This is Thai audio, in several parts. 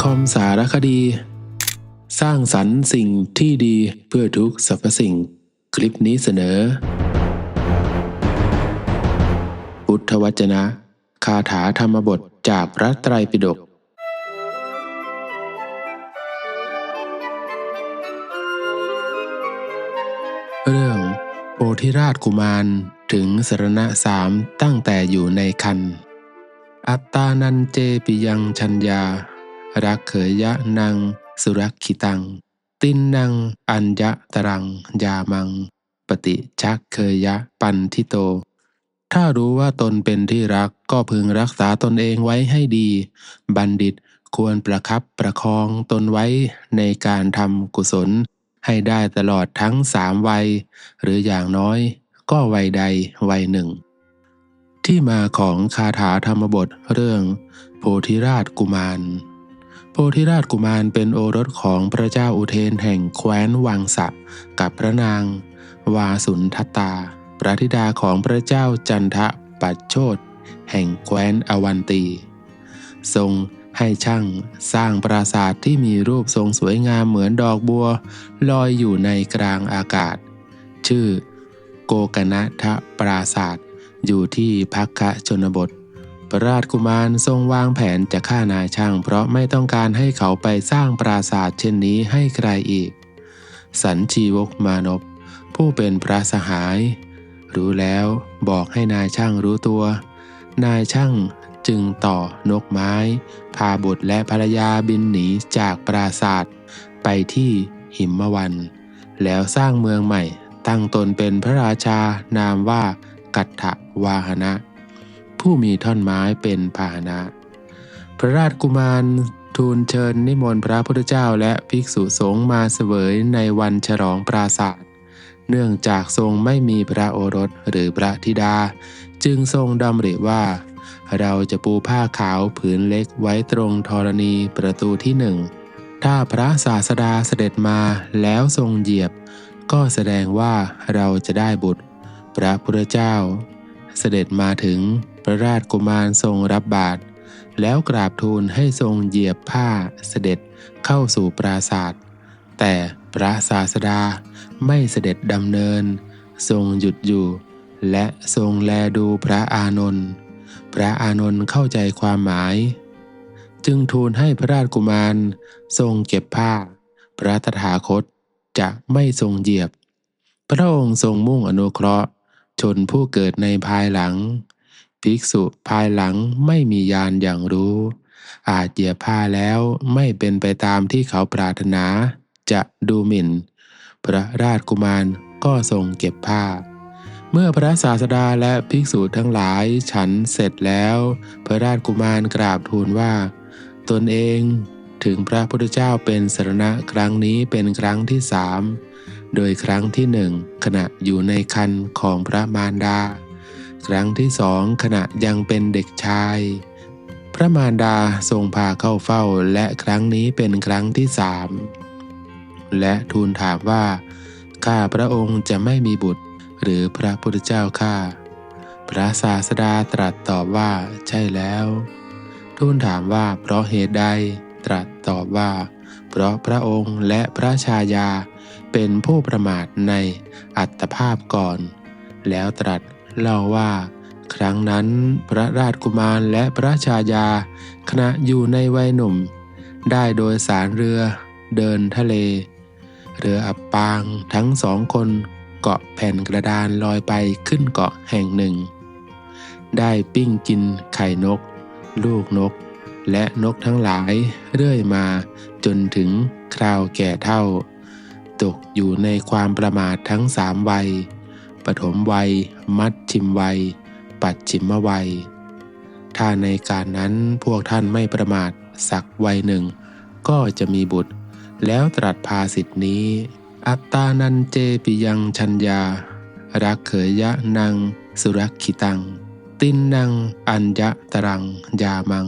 คอมสารคดี สร้างสรรค์สิ่งที่ดีเพื่อทุกสรรพสิ่ง คลิปนี้เสนอ พุทธวจนะ คาถาธรรมบทจากพระไตรปิฎกเรื่องโพธิราชกุมารถึงสรณะสามตั้งแต่อยู่ในคันอัตตานันเจปิยังชัญญา รักเขยยะนัง สุรักขิตัง ตินนัง อัญญะตรัง ยามัง ปฏิชักเคยยะปันทิโต ถ้ารู้ว่าตนเป็นที่รักก็พึงรักษาตนเองไว้ให้ดี บัณฑิตควรประคับประคองตนไว้ในการทำกุศล ให้ได้ตลอดทั้งสามวัย หรืออย่างน้อยก็วัยใดวัยหนึ่ง ที่มาของคาถาธรรมบทเรื่อง โพธิราชกุมาร โพธิราชกุมารเป็นโอรสของพระเจ้าอุเทนแห่งแคว้นวังสะกับพระนาง วาสุนทตา พระธิดาของพระเจ้าจันทะปัจโชตแห่งแคว้นอวันตี ทรงให้ช่างสร้างปราสาทที่มีรูปทรงสวยงามเหมือนดอกบัว ลอยอยู่ในกลางอากาศ ชื่อ โกกนะทะปราศาสตร์อยู่ที่พักคะชนบท พระราชกุมารทรงวางแผนจะฆ่านายช่าง เพราะไม่ต้องการให้เขาไปสร้างปราสาทเช่นนี้ให้ใครอีก สันชีวกมานพผู้เป็นพระสหาย รู้แล้วบอกให้นายช่างรู้ตัว นายช่างจึงต่อนกไม้ พาบุตรและภรรยาบินหนีจากปราสาทไปที่หิมวัน แล้วสร้างเมืองใหม่ ตั้งตนเป็นพระราชานามว่ากัตถวาหนะ ผู้มีท่อนไม้เป็นพาหนะ พระราชกุมารทูลเชิญนิมนต์พระพุทธเจ้าและภิกษุสงฆ์มาเสวยในวันฉลองปราศาสตร์เนื่องจากทรงไม่มีพระโอรสหรือพระธิดา จึงทรงดำริว่า เราจะปูผ้าขาวผืนเล็กไว้ตรงธรณีประตูที่หนึ่ง ถ้าพระศาสดาเสด็จมาแล้วทรงเหยียบ ก็แสดงว่าเราจะได้บุตร พระพุทธเจ้า เสด็จมาถึง พระราชกุมารทรงรับบาตรแล้วกราบทูลให้ทรงเหยียบผ้าเสด็จเข้าสู่ปราศาสตร์แต่พระศาสดาไม่เสด็จดำเนิน ทรงหยุดอยู่ และทรงแลดูพระอานนท์พระอานนท์เข้าใจความหมาย จึงทูลให้พระราชกุมารทรงเก็บผ้า พระตถาคตจะไม่ทรงเหยียบ พระองค์ทรงมุ่งอนุเคราะห์ ชนผู้เกิดในภายหลัง ภิกษุภายหลังไม่มียานอย่างรู้ อาจเหยียบผ้าแล้วไม่เป็นไปตามที่เขาปรารถนา จะดูหมิ่น พระราชกุมารก็ทรงเก็บผ้า เมื่อพระศาสดาและภิกษุทั้งหลายฉันเสร็จแล้ว พระราชกุมารกราบทูลว่า ตนเองถึงพระพุทธเจ้าเป็นสรณะครั้งนี้เป็นครั้งที่สามโดยครั้งที่หนึ่งขณะอยู่ในคันของพระมารดา ครั้งที่สองขณะยังเป็นเด็กชาย พระมารดาทรงพาเข้าเฝ้าและครั้งนี้เป็นครั้งที่สามและทูลถามว่าข้าพระองค์จะไม่มีบุตร หรือพระพุทธเจ้าข้าพระศาสดาตรัสตอบว่าใช่แล้ว ทูลถามว่าเพราะเหตุใดตรัสตอบว่า เพราะพระองค์และพระชายาเป็นผู้ประมาทในอัตภาพก่อน แล้วตรัส เล่าว่า ครั้งนั้นพระราชกุมารและพระชายาขณะอยู่ในวัยหนุ่ม ได้โดยสารเรือเดินทะเล เรืออับปางทั้งสองคนเกาะแผ่นกระดานลอยไปขึ้นเกาะแห่งหนึ่ง ได้ปิ้งกินไข่นก ลูกนก และนกทั้งหลายเรื่อยมาจนถึงคราวแก่เท่า ตกอยู่ในความประมาททั้งสามวัย ปฐมวัย มัดชิมวัย ปัดชิมวัย ถ้าในการนั้นพวกท่านไม่ประมาทสักวัยหนึ่ง ก็จะมีบุตร แล้วตรัสภาสิทธินี้ อัตตานันเจปิยังชัญญา รักเขยยะนัง สุรักขิตัง ตินนัง อัญญะตรัง ยามัง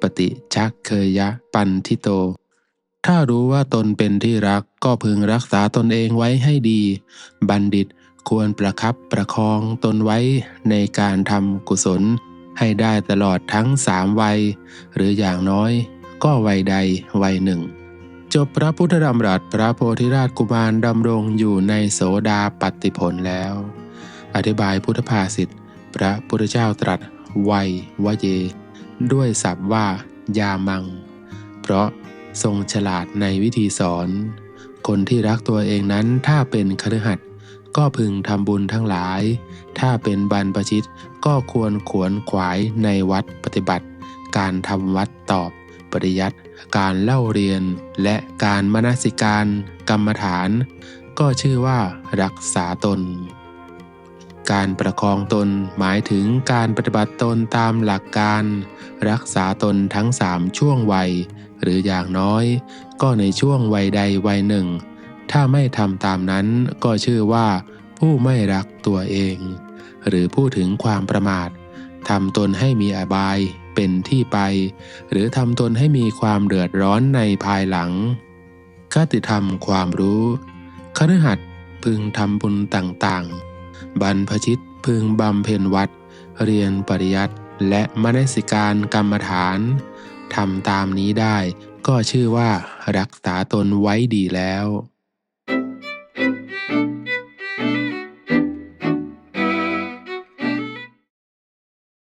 ปฏิชักเคยยะปันทิโตถ้ารู้ว่าตนเป็นที่รักก็พึงรักษาตนเองไว้ให้ดี บัณฑิต ควรประคับประคองตนไว้ในการทำกุศลให้ได้ตลอดทั้งสามวัย หรืออย่างน้อยก็วัยใดวัยหนึ่ง จบพระพุทธดำรัสพระโพธิราชกุมารดำรงอยู่ในโสดาปัตติผลแล้ว อธิบายพุทธภาษิตพระพุทธเจ้าตรัสวัยวะเย ด้วยศัพท์ว่ายามัง เพราะทรงฉลาดในวิธีสอน คนที่รักตัวเองนั้นถ้าเป็นคฤหัสถ์ ก็พึงทำบุญทั้งหลาย ถ้าเป็นบรรพชิตก็ควรขวนขวายในวัดปฏิบัติ การทำวัดตอบปริยัติการเล่าเรียน และการมนสิการกรรมฐาน ก็ชื่อว่ารักษาตน การประคองตนหมายถึงการปฏิบัติตนตามหลักการ รักษาตนทั้งสามช่วงวัย หรืออย่างน้อย ก็ในช่วงวัยใดวัยหนึ่ง ถ้าไม่ทำตามนั้นก็ชื่อว่า ผู้ไม่รักตัวเอง หรือพูดถึงความประมาททำตนให้มีอบายเป็นที่ไป หรือทำตนให้มีความเดือดร้อนในภายหลังคติธรรมความรู้คฤหัสถ์พึงทำบุญต่างๆ บรรพชิตพึงบำเพ็ญวัด เรียนปริยัติและมนสิการกรรมฐานทำตามนี้ได้ก็ชื่อว่ารักษาตนไว้ดีแล้ว